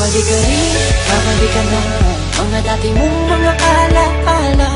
Babalik ka rin, babalik ka na Mga dati mong mga alaala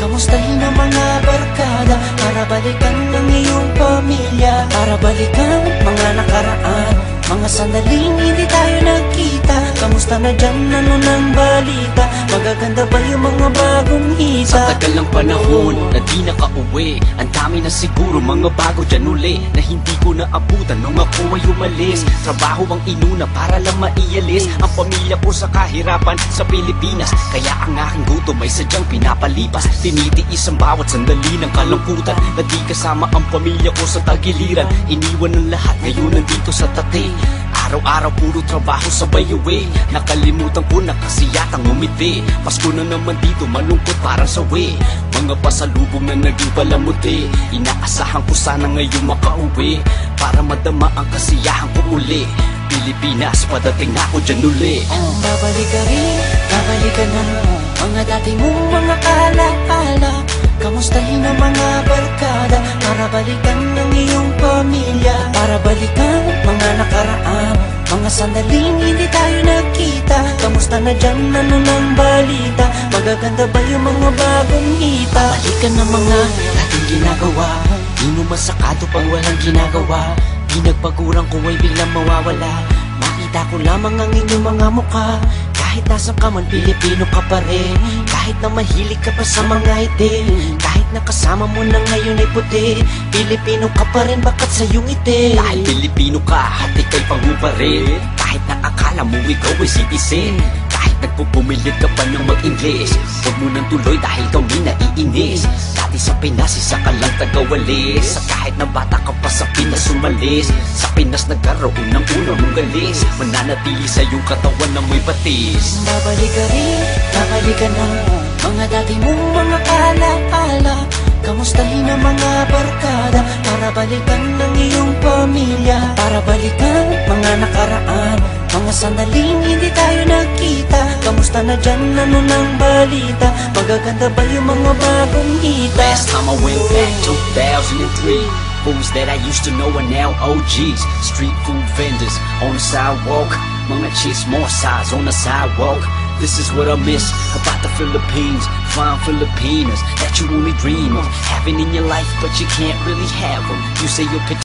Kamustahin ang mga barkada. Para balikan ang iyong pamilya. Para balikan mga nakaraan Mga sandaling hindi tayo nagkita. Kamusta na dyan, ano nang balita? Magaganda ba yung mga bagong hita Sa tagal ng panahon na di nakauwi Ang dami na siguro mga bago dyan uli Na hindi ko naabutan nung ako ay umalis. Trabaho ang inuna para lang maialis. Ang pamilya ko sa kahirapan sa Pilipinas Kaya ang aking gutom ay sadyang pinapalipas. Tinitiis ang bawat sandali ng kalungkutan Na di kasama ang pamilya ko sa tagiliran. Iniwan ng lahat ngayon nandito puro trabaho sa bayawe Nakalimutan ko na kasi yatang umiti. Pasko na naman dito malungkot parang sawi Mga pasalubong na naging palamuti. Inaasahan ko sana ngayon makauwi. Para madama ang kasiyahan ko uli. Pilipinas, padating ako dyan uli. Babalik ka rin, babalik ka na. Mga dati mong mga alaala Kamustahin ang mga barkada? Para balikan ang iyong pamilya. Para balikan Mga sandaling hindi tayo nagkita Kamusta na dyan, ano nang balita? Magaganda ba yung mga bagong hita Balikan ng mga dating ginagawa. Di mo masakado pag walang ginagawa. Di nagpagurang ko ay biglang mawawala. Makita ko lamang ang inyong mga mukha. Kahit nasa ka man, Pilipino ka pa rin. Kahit na mahilig ka pa sa mga itim Kahit na kasama mo na ngayon ay puti. Pilipino ka pa rin, bakat sa iyong itim Dahil Pilipino ka, hati kay pangupa rin Kahit na akala mo ikaw ay citizen Kahit nagpupumilit ka pa ng mag-English Huwag mo nang tuloy dahil kami naiinis. Dati sa Pinas, isa ka lang tagawalis. Sa kahit na bata ka pa sa Pinas umalis. Sa Pinas nagkaroon ng una mong galis. Mananatili sa iyong katawan na may batis. Babalik ka rin, babalik ka na Mga dati mong mga alaala Kamustahin ang mga barkada? Para balikan ang iyong pamilya Para balikan mga nakaraan. Mga sandaling hindi tayo nagkita Kamusta na dyan, ano nang balita? Magaganda ba yung mga bagong hita Last time I went back, 2003 Fools that I used to know are now OGs Street food vendors on the sidewalk Mga size on the sidewalk This is what I miss about the Philippines. Fine Filipinas that you only dream of. Having in your life but you can't really have them You say you're